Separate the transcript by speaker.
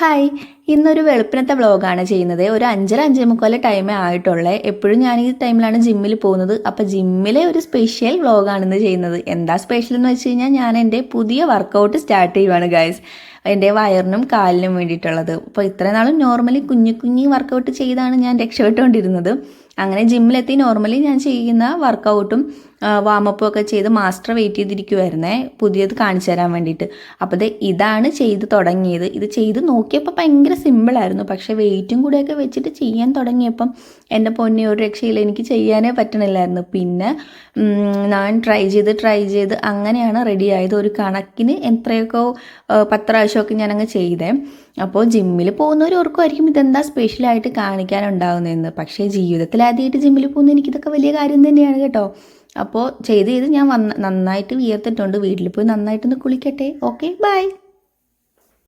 Speaker 1: Hi. ഇന്നൊരു വെളുപ്പിനത്തെ വ്ളോഗാണ് ചെയ്യുന്നത്. ഒരു അഞ്ചര അഞ്ചേ മുക്കാൽ ടൈമേ ആയിട്ടുള്ളേ. എപ്പോഴും ഞാൻ ഈ ടൈമിലാണ് ജിമ്മിൽ പോകുന്നത്. അപ്പോൾ ജിമ്മിലെ ഒരു സ്പെഷ്യൽ വ്ളോഗാണ് ഇന്ന് ചെയ്യുന്നത്. എന്താ സ്പെഷ്യൽ എന്ന് വെച്ച് കഴിഞ്ഞാൽ ഞാൻ എന്റെ പുതിയ വർക്കൗട്ട് സ്റ്റാർട്ട് ചെയ്യുവാണ് ഗൈസ് എന്റെ വയറിനും കാലിനും വേണ്ടിയിട്ടുള്ളത്. അപ്പോൾ ഇത്രയും നാളും നോർമലി കുഞ്ഞു കുഞ്ഞു വർക്കൗട്ട് ചെയ്താണ് ഞാൻ രക്ഷപ്പെട്ടുകൊണ്ടിരുന്നത്. അങ്ങനെ ജിമ്മിലെത്തി നോർമലി ഞാൻ ചെയ്യുന്ന വർക്കൗട്ടും വാമപ്പും ഒക്കെ ചെയ്ത് മാസ്റ്റർ വെയിറ്റ് ചെയ്തിരിക്കുമായിരുന്നേ പുതിയത് കാണിച്ചു തരാൻ വേണ്ടിയിട്ട്. അപ്പോൾ ഇതാണ് ചെയ്ത് തുടങ്ങിയത്. ഇത് ചെയ്ത് നോക്കിയപ്പോൾ ഭയങ്കര സിമ്പിളായിരുന്നു പക്ഷേ വെയിറ്റും കൂടെയൊക്കെ വെച്ചിട്ട് ചെയ്യാൻ തുടങ്ങിയപ്പം എന്റെ പൊന്നെ ഒരു രക്ഷയില്ല. എനിക്ക് ചെയ്യാനേ പറ്റണില്ലായിരുന്നു. പിന്നെ ഞാൻ ട്രൈ ചെയ്ത് ട്രൈ ചെയ്ത് അങ്ങനെയാണ് റെഡി ആയത്. ഒരു കണക്കിന് എത്രയൊക്കെ പത്ത് പ്രാവശ്യമൊക്കെ ഞാനങ്ങ് ചെയ്തേ. അപ്പോൾ ജിമ്മിൽ പോകുന്നവരോർക്കുമായിരിക്കും ഇതെന്താ സ്പെഷ്യലായിട്ട് കാണിക്കാനുണ്ടാകുന്നതെന്ന് പക്ഷേ ജീവിതത്തിൽ ആദ്യമായിട്ട് ജിമ്മിൽ പോകുന്ന എനിക്കിതൊക്കെ വലിയ കാര്യം തന്നെയാണ് കേട്ടോ. അപ്പോൾ ചെയ്ത് ചെയ്ത് ഞാൻ വന്ന നന്നായിട്ട് വിയർത്തിട്ടുണ്ട്. വീട്ടിൽ പോയി നന്നായിട്ടൊന്ന് കുളിക്കട്ടെ. Okay bye